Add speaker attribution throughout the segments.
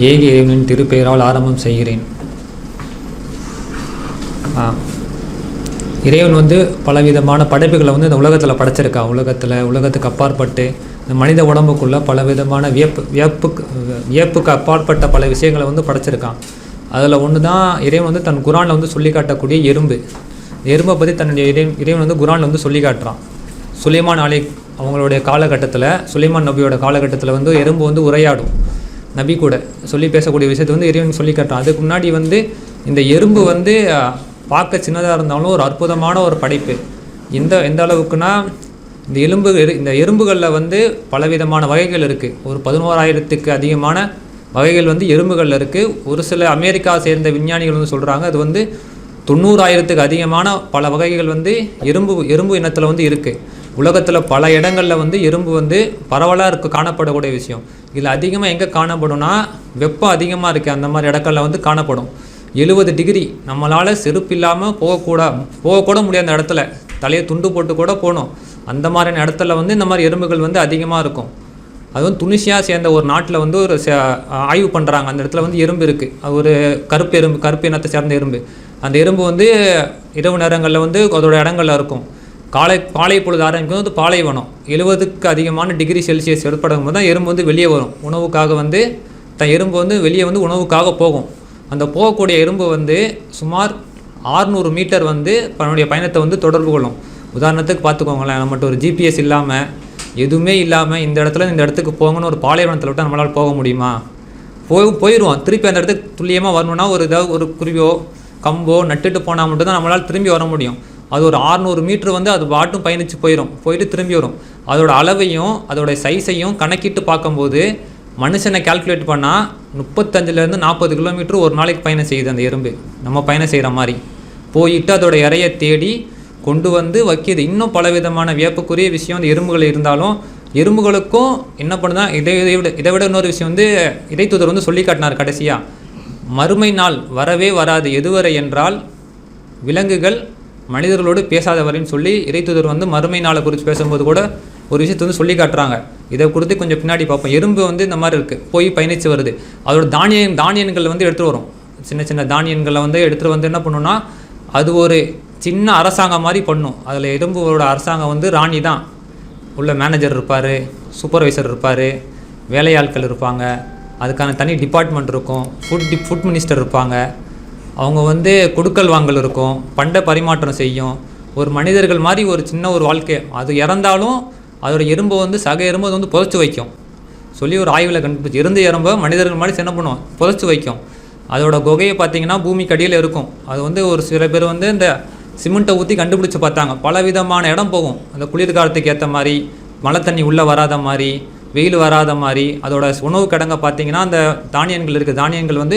Speaker 1: ஏக இறைவனின் திருப்பெயரால் ஆரம்பம் செய்கிறேன் ஆ. இறைவன் வந்து பலவிதமான படைப்புகளை வந்து இந்த உலகத்தில் படைச்சிருக்கான். உலகத்தில் உலகத்துக்கு அப்பாற்பட்டு இந்த மனித உடம்புக்குள்ளே பல விதமான வியப்பு வியப்புக்கு வியப்புக்கு அப்பாற்பட்ட பல விஷயங்களை வந்து படைச்சிருக்கான். அதில் ஒன்று தான் இறைவன் வந்து தன் குரானில் வந்து சொல்லி காட்டக்கூடிய எறும்பு. எறும்பை பற்றி தன்னுடைய இறை இறைவன் வந்து குரானில் வந்து சொல்லி காட்டுறான் சுலைமான் அலி அவங்களுடைய காலகட்டத்தில் சுலைமான் நபியோட காலகட்டத்தில் வந்து எறும்பு வந்து உரையாடும். நபி கூட சொல்லி பேசக்கூடிய விஷயத்தை வந்து இறைவன் சொல்லி காட்டுறான் அதுக்கு முன்னாடி வந்து இந்த எறும்பு வந்து பார்க்க சின்னதாக இருந்தாலும் ஒரு அற்புதமான ஒரு படைப்பு. இந்த எந்த அளவுக்குன்னா இந்த எலும்பு எரு- இந்த எறும்புகளில் வந்து பலவிதமான வகைகள் இருக்குது ஒரு பதினோராயிரத்துக்கு அதிகமான வகைகள் வந்து எறும்புகளில் இருக்குது ஒரு சில அமெரிக்கா சேர்ந்த விஞ்ஞானிகள் வந்து சொல்கிறாங்க அது வந்து தொண்ணூறாயிரத்துக்கு அதிகமான பல வகைகள் வந்து எறும்பு எறும்பு இனத்தில் வந்து இருக்குது உலகத்தில் பல இடங்களில் வந்து எறும்பு வந்து பரவலாக இருக்க காணப்படக்கூடிய விஷயம். இதில் அதிகமாக எங்கே காணப்படும்னா வெப்பம் அதிகமாக இருக்குது அந்த மாதிரி இடங்கள்ல வந்து காணப்படும். எழுபது டிகிரி. நம்மளால் செருப்பு இல்லாமல் போகக்கூட போகக்கூட முடியாத இடத்துல தலையை துண்டு போட்டு கூட போகணும். அந்த மாதிரியான இடத்துல வந்து இந்த மாதிரி எறும்புகள் வந்து அதிகமாக இருக்கும். அதுவும் துனிசியா சேர்ந்த ஒரு நாட்டில் வந்து ஒரு ச- ஆய்வு பண்ணுறாங்க அந்த இடத்துல வந்து எறும்பு இருக்குது அது ஒரு கருப்பு எறும்பு கருப்பு இனத்தை சேர்ந்த எறும்பு. அந்த எறும்பு வந்து இரவு நேரங்களில் வந்து அதோட இடங்களில் இருக்கும். காலை பாலை பொழுது ஆரம்பிக்கும் வந்து பாலைவனம். எழுபதுக்கு அதிகமான டிகிரி செல்சியஸ் ஏற்படும் போது தான் எறும்பு வந்து வெளியே வரும். உணவுக்காக வந்து த எறும்பு வந்து வெளியே வந்து உணவுக்காக போகும். அந்த போகக்கூடிய எறும்பு வந்து சுமார் 600 மீட்டர் வந்து தன்னுடைய பயணத்தை வந்து தொடர்பு கொள்ளும். உதாரணத்துக்கு பார்த்துக்கோங்களேன் நம்மகிட்ட ஒரு ஜிபிஎஸ் இல்லாமல் எதுவுமே இல்லாமல் இந்த இடத்துல இந்த இடத்துக்கு போங்கன்னு ஒரு பாலைவனத்தில் விட்டால் நம்மளால் போக முடியுமா? போய் போயிடுவோம். திருப்பி அந்த இடத்துக்கு துல்லியமாக வரணும்னா ஒரு ஏதாவது ஒரு குருவியோ கம்போ நட்டுட்டு போனால் மட்டும்தான் நம்மளால் திரும்பி வர முடியும். அது ஒரு 600 மீட்ரு வந்து அது பாட்டும் பயணித்து போயிடும் போயிட்டு திரும்பி வரும். அதோட அளவையும் அதோட சைஸையும் கணக்கிட்டு பார்க்கும்போது மனுஷனை கால்குலேட் பண்ணால் முப்பத்தஞ்சுலேருந்து நாற்பது கிலோமீட்டர் ஒரு நாளைக்கு பயணம் செய்யுது அந்த எறும்பு. நம்ம பயணம் செய்கிற மாதிரி. போயிட்டு அதோட இறையை தேடி கொண்டு வந்து வைக்கிது இன்னும் பலவிதமான வியப்புக்குரிய விஷயம் வந்து எறும்புகள் இருந்தாலும் எறும்புகளுக்கும் என்ன பண்ணுதா இதை இதை விட இதை விட இன்னொரு விஷயம் வந்து இடைத்தூதர் வந்து சொல்லி காட்டினார் கடைசியாக மறுமை நாள் வரவே வராது. எதுவரை என்றால் விலங்குகள் மனிதர்களோடு பேசாதவரைன்னு சொல்லி இறைத்துதர் வந்து மறுமை நாளை குறித்து பேசும்போது கூட ஒரு விஷயத்தை வந்து சொல்லி காட்டுறாங்க. இதை கொடுத்து கொஞ்சம் பின்னாடி பார்ப்போம். எறும்பு வந்து இந்த மாதிரி இருக்குது போய் பயணித்து வருது. அதோட தானிய தானியங்கள் வந்து எடுத்துகிட்டு வரும். சின்ன சின்ன தானியங்களை வந்து எடுத்துகிட்டு வந்து என்ன பண்ணுன்னா அது ஒரு சின்ன அரசாங்கம் மாதிரி பண்ணும். அதில் எறும்புகளோட அரசாங்கம் வந்து ராணி தான். உள்ள மேனேஜர் இருப்பார் சூப்பர்வைசர் இருப்பார் வேலையாட்கள் இருப்பாங்க. அதுக்கான தனி டிபார்ட்மெண்ட் இருக்கும். ஃபுட் டி ஃபுட் மினிஸ்டர் இருப்பாங்க. அவங்க வந்து கொடுக்கல் வாங்கல் இருக்கும். பண்டை பரிமாற்றம் செய்யும். ஒரு மனிதர்கள் மாதிரி ஒரு சின்ன ஒரு வாழ்க்கை. அது இறந்தாலும் அதோட எறும்பை வந்து சக எறும்பை அது வந்து புதைச்சி வைக்கும். சொல்லி ஒரு ஆய்வில் கண்டுபிடிச்சி இருந்த எறும்பை மனிதர்கள் மாதிரி என்ன பண்ணுவோம் புதைச்சி வைக்கும். அதோட குகையை பார்த்தீங்கன்னா பூமிக்கு அடியில் இருக்கும். அது வந்து ஒரு சில பேர் வந்து இந்த சிமெண்ட்டை ஊற்றி கண்டுபிடிச்சு பார்த்தாங்க. பல விதமான இடம் போகும். அந்த குளிர்காலத்துக்கு ஏற்ற மாதிரி மழை தண்ணி உள்ளே வராத மாதிரி வெயில் வராத மாதிரி அதோட உணவு கிடங்க பார்த்தீங்கன்னா அந்த தானியங்கள் இருக்குது தானியங்கள் வந்து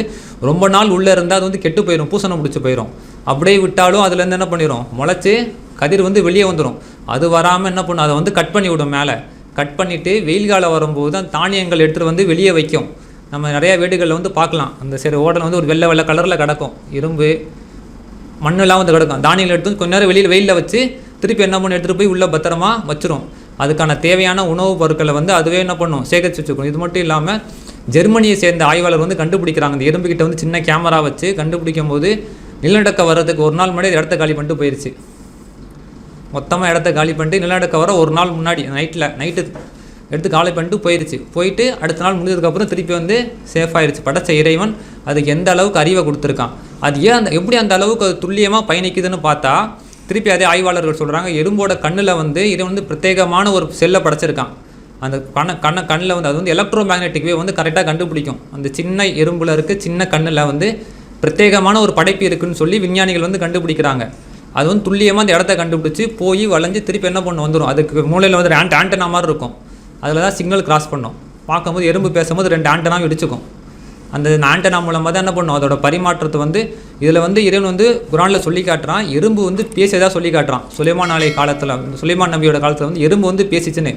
Speaker 1: ரொம்ப நாள் உள்ளே இருந்தால் அது வந்து கெட்டு போயிடும் பூசணம் பிடிச்சி போயிடும் அப்படியே விட்டாலும் அதுலேருந்து என்ன பண்ணிடும் முளைச்சி கதிர் வந்து வெளியே வந்துடும் அது வராமல் என்ன பண்ணும்? அதை வந்து கட் பண்ணி விடும் மேலே. கட் பண்ணிவிட்டு வெயில் காலம் வரும்போது அந்த தானியங்கள் எடுத்துகிட்டு வந்து வெளியே வைக்கும். நம்ம நிறையா வீடுகளில் வந்து பார்க்கலாம். அந்த சரி ஓடல் வந்து ஒரு வெள்ளை வெள்ளை கலரில் கிடக்கும். இரும்பு மண்ணெல்லாம் வந்து கிடக்கும். தானியங்கள் எடுத்து கொஞ்ச நேரம் வெளியில் வெயிலில் வச்சு திருப்பி என்ன பண்ணி எடுத்துகிட்டு போய் உள்ளே பத்திரமா வச்சிரும். அதுக்கான தேவையான உணவுப் பொருட்களை வந்து அதுவே என்ன பண்ணும்? சேகரித்து வச்சுக்கணும். இது மட்டும் இல்லாமல் ஜெர்மனியை சேர்ந்த ஆய்வாளர் வந்து கண்டுபிடிக்கிறாங்க. இந்த எறும்புக்கிட்ட வந்து சின்ன கேமரா வச்சு கண்டுபிடிக்கும் போது நிலநடுக்கம் வர்றதுக்கு ஒரு நாள் முன்னாடி இடத்த காலி பண்ணிட்டு போயிடுச்சு மொத்தமாக இடத்த காலி பண்ணிட்டு நிலநடுக்கம் வர ஒரு நாள் முன்னாடி நைட்டில் நைட்டு எடுத்து காலி பண்ணிட்டு போயிடுச்சு போயிட்டு அடுத்த நாள் முடிஞ்சதுக்கப்புறம் திருப்பி வந்து சேஃப் ஆயிடுச்சு படைச்ச இறைவன் அதுக்கு எந்த அளவுக்கு அறிவை கொடுத்துருக்கான்? அது ஏன் அந்த எப்படி அந்த அளவுக்கு அது துல்லியமாக பயணிக்குதுன்னு பார்த்தா திருப்பி அதே ஆய்வாளர்கள் சொல்கிறாங்க எறும்போட கண்ணில் வந்து இதை வந்து பிரத்யேகமான ஒரு செல்லை படைச்சிருக்கான். அந்த கண்ண கண்ணை கண்ணில் வந்து அது வந்து எலக்ட்ரோ மேக்னெட்டிக் வே வந்து கரெக்டாக கண்டுபிடிக்கும். அந்த சின்ன எறும்புல இருக்க சின்ன கண்ணில் வந்து பிரத்யேகமான ஒரு படைப்பு இருக்குன்னு சொல்லி விஞ்ஞானிகள் வந்து கண்டுபிடிக்கிறாங்க. அது வந்து துல்லியமாக அந்த இடத்த கண்டுபிடிச்சி போய் வளைஞ்சு திருப்பி என்ன பண்ண வந்துடும் அதுக்கு மூலையில் வந்து ஆண்ட் ஆண்டனா மாதிரி இருக்கும். அதில் தான் சிக்னல் கிராஸ் பண்ணும். பார்க்கும்போது எறும்பு பேசும்போது ரெண்டு ஆண்டனாவும் இடிச்சுக்கும். அந்த ஆண்டனா மூலமாக தான் என்ன பண்ணும்? அதோட பரிமாற்றத்தை வந்து இதில் வந்து இறைவன் வந்து குரானில் சொல்லி காட்டுறான். எறும்பு வந்து பேசியதாக சொல்லி காட்டுறான். சுலைமான் ஆலை காலத்தில் சுலைமான் நபியோட காலத்தில் வந்து எறும்பு வந்து பேசிச்சுன்னு.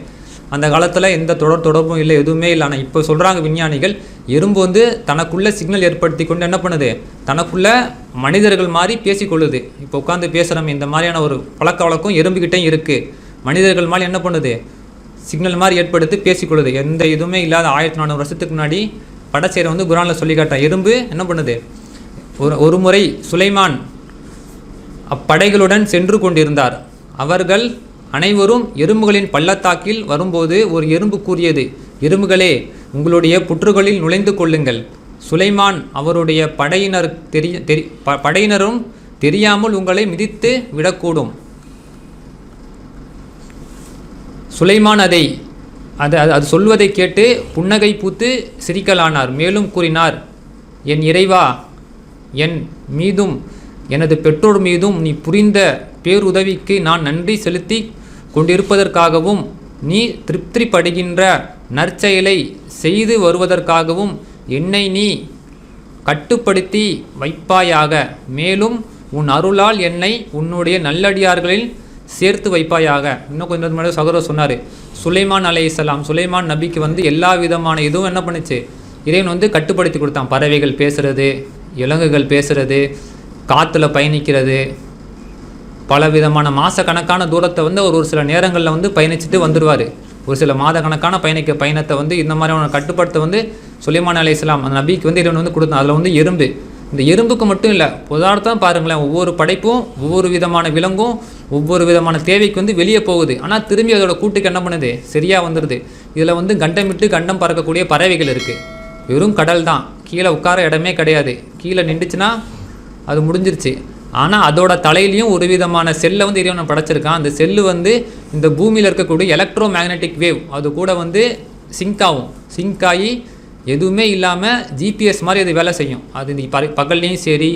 Speaker 1: அந்த காலத்தில் எந்த தொடர் தொடர்பும் இல்லை எதுவுமே இல்லை. ஆனால் இப்போ சொல்கிறாங்க விஞ்ஞானிகள் எறும்பு வந்து தனக்குள்ளே சிக்னல் ஏற்படுத்தி கொண்டு என்ன பண்ணுது? தனக்குள்ள மனிதர்கள் மாதிரி பேசிக்கொள்ளுது. இப்போ உட்காந்து பேசுகிறோம் இந்த மாதிரியான ஒரு பழக்க வழக்கம் எறும்புக்கிட்டேயும் இருக்குது மனிதர்கள் மாதிரி என்ன பண்ணுது? சிக்னல் மாதிரி ஏற்படுத்தி பேசிக்கொள்ளுது. எந்த இதுவுமே இல்லாத ஆயிரத்தி நானூறு வருஷத்துக்கு முன்னாடி படச்சேரை வந்து குரானில் சொல்லி காட்டான் எறும்பு என்ன பண்ணுது? ஒரு ஒரு முறை சுலைமான் அப்படைகளுடன் சென்று கொண்டிருந்தார். அவர்கள் அனைவரும் எறும்புகளின் பள்ளத்தாக்கில் வரும்போது ஒரு எறும்பு கூறியது எறும்புகளே உங்களுடைய புற்றுகளில் நுழைந்து கொள்ளுங்கள். சுலைமான் அவருடைய படையினர் தெரிய தெரி ப- படையினரும் தெரியாமல் உங்களை மிதித்து விடக்கூடும். சுலைமான் அதை அது- அது சொல்வதை கேட்டு புன்னகை பூத்து சிரிக்கலானார். மேலும் கூறினார் என் இறைவா என் மீதும் எனது பெற்றோர் மீதும் நீ புரிந்த பேருதவிக்கு நான் நன்றி செலுத்தி கொண்டிருப்பதற்காகவும் நீ திருப்திப்படுகின்ற நற்செயலை செய்து வருவதற்காகவும் என்னை நீ கட்டுப்படுத்தி வைப்பாயாக. மேலும் உன் அருளால் என்னை உன்னுடைய நல்லடியார்களில் சேர்த்து வைப்பாயாக. இன்னும் கொஞ்சம் நேரத்துக்கு முன்னாடி சகோதரர் சொன்னார் சுலைமான் அலைஹிஸ்ஸலாம் சுலைமான் நபிக்கு வந்து எல்லா விதமான இதுவும் என்ன பண்ணுச்சு? இறைவன் வந்து கட்டுப்படுத்தி கொடுத்தான். பறவைகள் பேசுகிறது இலங்குகள் பேசுகிறது காற்றுல பயணிக்கிறது பல விதமான மாதக்கணக்கான தூரத்தை வந்து அவர் ஒரு சில நேரங்களில் வந்து பயணிச்சுட்டு வந்துடுவார் ஒரு சில மாத கணக்கான பயணிக்க பயணத்தை வந்து இந்த மாதிரியான கட்டுப்பாட்டை வந்து சுலைமான் அலி இஸ்லாம் அந்த நபிக்கு வந்து இறைவன் வந்து கொடுத்தான் அதில் வந்து எறும்பு. இந்த எறும்புக்கு மட்டும் இல்லை உதாரணத்தான் பாருங்களேன் ஒவ்வொரு படைப்பும் ஒவ்வொரு விதமான விலங்கும் ஒவ்வொரு விதமான தேவைக்கு வந்து வெளியே போகுது. ஆனால் திரும்பி அதோட கூட்டுக்கு என்ன பண்ணுது? சரியாக வந்துடுது இதில் வந்து கண்டமிட்டு கண்டம் பறக்கக்கூடிய பறவைகள் இருக்குது வெறும் கடல் தான். கீழே உட்கார இடமே கிடையாது. கீழே நின்றுச்சுன்னா அது முடிஞ்சிருச்சு. ஆனால் அதோட தலையிலையும் ஒரு விதமான செல்லை வந்து இறைவன் படைச்சிருக்கான். அந்த செல்லு வந்து இந்த பூமியில் இருக்கக்கூடிய எலக்ட்ரோ மேக்னெட்டிக் வேவ் அது கூட வந்து சிங்க் ஆகும். சிங்க் ஆகி எதுவுமே இல்லாமல் ஜிபிஎஸ் மாதிரி அது வேலை செய்யும். அது இந்த பக பகல்லையும் சரி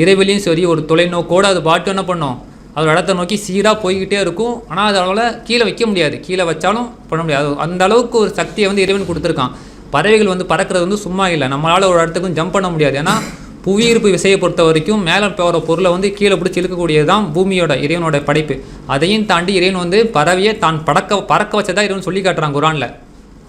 Speaker 1: இரவுலையும் சரி ஒரு தொலைநோக்கோடு அது பாட்டு என்ன பண்ணும்? அதோட இடத்த நோக்கி சீராக போய்கிட்டே இருக்கும். ஆனால் அதனால் கீழே வைக்க முடியாது. கீழே வச்சாலும் பண்ண முடியாது. அந்த அளவுக்கு ஒரு சக்தியை வந்து இறைவன் கொடுத்துருக்கான். பறவைகள் வந்து பறக்கிறது வந்து சும்மா இல்லை. நம்மளால் ஒரு இடத்துக்கும் ஜம்ப் பண்ண முடியாது. ஏன்னா புவியீர்ப்பு விசையை பொறுத்த வரைக்கும் மேலே போகிற பொருளை வந்து கீழே பிடிச்சி இழுக்கக்கூடியது தான் பூமியோட இறைவனோட படைப்பு. அதையும் தாண்டி இறைவன் வந்து பறவையை தான் பறக்க பறக்க வச்சதா இறைவன் சொல்லி காட்டுறான் குரானில்.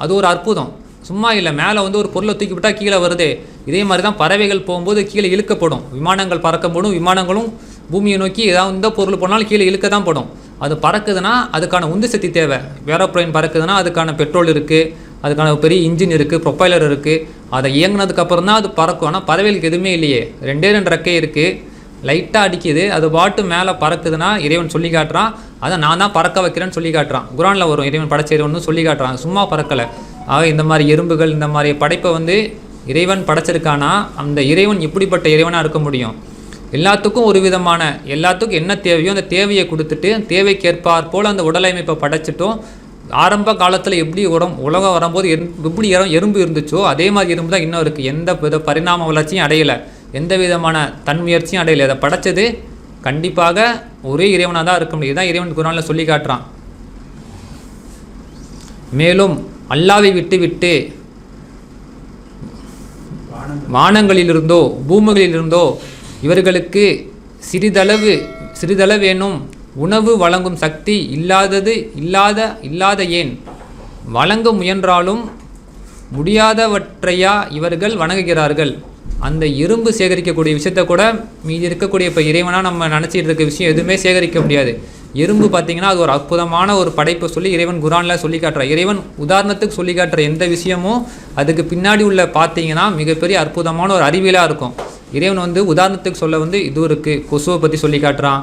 Speaker 1: அது ஒரு அற்புதம். சும்மா இல்லை மேலே வந்து ஒரு பொருளை தூக்கி விட்டால் கீழே வருது. இதே மாதிரி தான் பறவைகள் போகும்போது கீழே இழுக்கப்படும். விமானங்கள் பறக்கப்படும் விமானங்களும் பூமியை நோக்கி ஏதாவது எந்த பொருள் போனாலும் கீழே இழுக்க தான் படும். அது பறக்குதுன்னா அதுக்கான உந்து சக்தி தேவை. ஏரோப்ளைன் பறக்குதுன்னா அதுக்கான பெட்ரோல் இருக்குது அதுக்கான பெரிய இன்ஜின் இருக்குது ப்ரொப்பைலர் இருக்குது அதை இயங்கினதுக்கப்புறம் தான் அது பறக்கும். ஆனால் பறவைகளுக்கு எதுவுமே இல்லையே. ரெண்டே ரெண்டு ரெக்கை இருக்குது லைட்டாக அடிக்குது. அது பாட்டு மேலே பறக்குதுன்னா இறைவன் சொல்லி காட்டுறான். அதை நான் தான் பறக்க வைக்கிறேன்னு சொல்லி காட்டுறான். குரானில் வரும் இறைவன் படைச்ச இறைவன் சொல்லி காட்டுறான். சும்மா பறக்கலை. ஆக இந்த மாதிரி எறும்புகள் இந்த மாதிரி படைப்பை வந்து இறைவன் படைச்சிருக்கானா? அந்த இறைவன் இப்படிப்பட்ட இறைவனாக இருக்க முடியும்? எல்லாத்துக்கும் ஒரு விதமான எல்லாத்துக்கும் என்ன தேவையோ அந்த தேவையை கொடுத்துட்டு தேவைக்கேற்பார் போல் அந்த உடலமைப்பை படைச்சிட்டோம் ஆரம்ப காலத்தில் எப்படி உரம் உலகம் வரும்போது எப்படி எறும் எறும்பு இருந்துச்சோ அதே மாதிரி எறும்பு தான் இன்னும் இருக்குது எந்த வித பரிணாம வளர்ச்சியும் அடையலை. எந்த விதமான தன்முயற்சியும் அடையலை. அதை படைச்சது கண்டிப்பாக ஒரே இறைவனாக தான் இருக்க முடியும். தான் இறைவன் குரானில் சொல்லி காட்டுறான். மேலும் அல்லாவை விட்டு விட்டு வானங்களிலிருந்தோ பூமிகளிலிருந்தோ இவர்களுக்கு சிறிதளவு சிறிதளவேனும் உணவு வழங்கும் சக்தி இல்லாதது இல்லாத இல்லாத ஏன் வழங்க முயன்றாலும் முடியாதவற்றையா இவர்கள் வணங்குகிறார்கள். அந்த இரும்பு சேகரிக்கக்கூடிய விஷயத்த கூட மீதி இருக்கக்கூடிய இப்போ இறைவனாக நம்ம நினச்சிட்டு இருக்க விஷயம் எதுவுமே சேகரிக்க முடியாது. எறும்பு பார்த்தீங்கன்னா அது ஒரு அற்புதமான ஒரு படைப்பை சொல்லி இறைவன் குரானில் சொல்லி காட்டுற இறைவன் உதாரணத்துக்கு சொல்லி காட்டுற எந்த விஷயமும் அதுக்கு பின்னாடி உள்ள பார்த்தீங்கன்னா மிகப்பெரிய அற்புதமான ஒரு அறிவியலாக இருக்கும். இறைவன் வந்து உதாரணத்துக்கு சொல்ல வந்து இது இருக்குது கொசுவை பற்றி சொல்லி காட்டுறான்.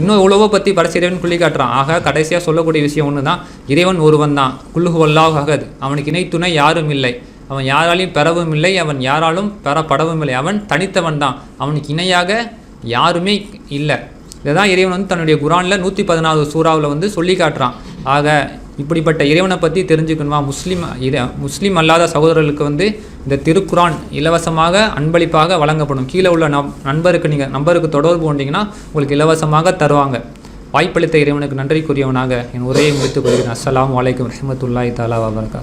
Speaker 1: இன்னும் எவ்வளவோ பற்றி படைச்ச இறைவன் குள்ளி காட்டுறான். ஆக கடைசியாக சொல்லக்கூடிய விஷயம் ஒன்று தான் இறைவன் ஒருவன் தான் குல்லுஹு அல்லாஹ் அவனுக்கு இணை துணை யாரும் இல்லை. அவன் யாராலையும் பெறவும் இல்லை. அவன் யாராலும் பெறப்படவும் இல்லை. அவன் தனித்தவன் தான் அவனுக்கு இணையாக யாருமே இல்லை. இதை தான் இறைவன் வந்து தன்னுடைய குரானில் நூற்றி பதினாவது சூறாவில் வந்து சொல்லி காட்டுறான். ஆக இப்படிப்பட்ட இறைவனை பற்றி தெரிஞ்சுக்கணுமா? முஸ்லீம் இதை முஸ்லீம் அல்லாத சகோதரர்களுக்கு வந்து இந்த திருக்குரான் இலவசமாக அன்பளிப்பாக வழங்கப்படும். கீழே உள்ள நம் நண்பருக்கு நீங்கள் நம்பருக்கு தொடர்பு கொண்டீங்கன்னா உங்களுக்கு இலவசமாக தருவாங்க. வாய்ப்பளித்த இறைவனுக்கு நன்றி கூறியவனாக என் உரையை முடித்துக் கொள்கிறேன். அஸ்லாம் வலைக்கம் ரஹமத்துல்லாய் தாலா வபர்கா